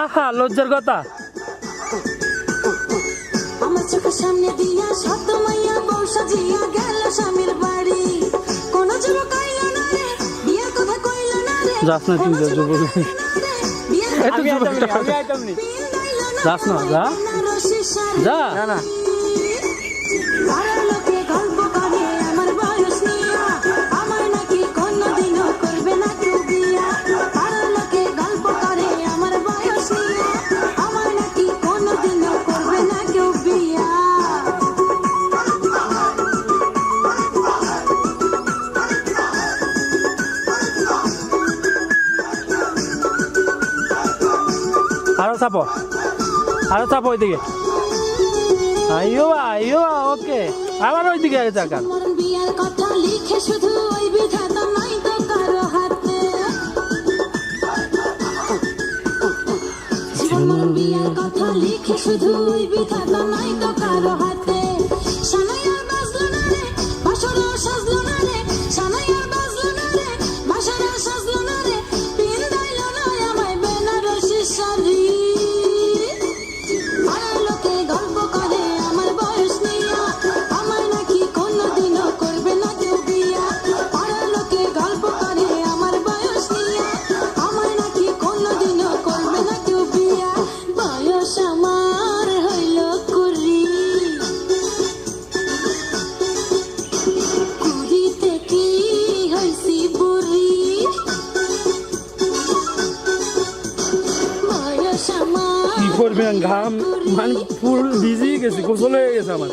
আহা লজ্জার কথা। আমার চোখের সামনে দিয়া সাত মাইয়া বউ সাজিয়া গেল স্বামীর বাড়ি। কোন কইল না রে। কথা কইল না রে। যাস না যা। যাস না যা যা। না না। চাপো। আরও চাপো ওইদিকে। আইও আইও ওকে। আবার ওইদিকে আগে চাকান কথা লিখে শুধু ওই বিধাতা পরিমাণ ঘাম মানে ফুল ভিজিয়ে গেছে গোসল হয়ে গেছে আমার।